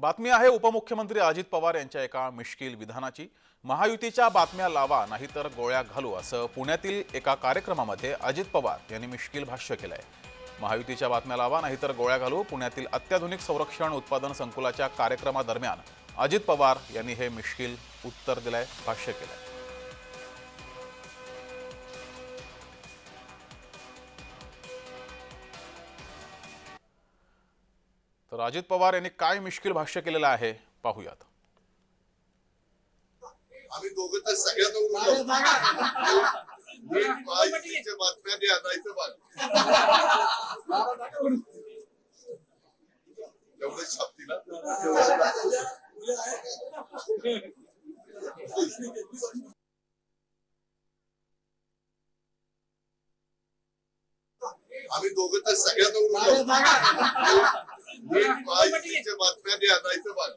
बातमी आहे उपमुख्यमंत्री अजित पवार यांच्या एका मिश्किल विधानाची. महायुतीच्या बातम्या लावा नाहीतर गोळ्या घालू असं पुण्यातील एका कार्यक्रमामध्ये अजित पवार यांनी मिश्किल भाष्य केलं आहे महायुतीच्या बातम्या लावा नाहीतर गोळ्या घालू पुण्यातील अत्याधुनिक संरक्षण उत्पादन संकुलाच्या कार्यक्रमादरम्यान अजित पवार यांनी हे मिश्किल उत्तर दिलंय भाष्य केलंय. तर अजित पवार यांनी काय मिश्किल भाष्य केलेलं आहे, पाहूयात. आम्ही दोघं तर सगळ्यात आम्ही दोघं तर सगळ्यात बातम्या बघ.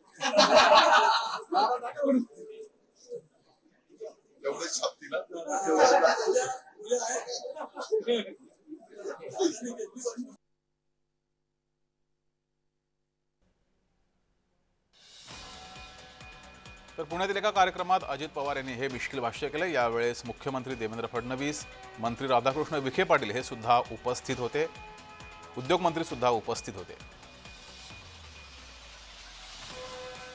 एवढं छापती तर पुण्यातील एका कार्यक्रमात अजित पवार यांनी हे मिश्किल भाष्य केलं. यावेळेस मुख्यमंत्री देवेंद्र फडणवीस मंत्री राधाकृष्ण विखे पाटील हे सुद्धा उपस्थित होते. उद्योगमंत्री सुद्धा उपस्थित होते.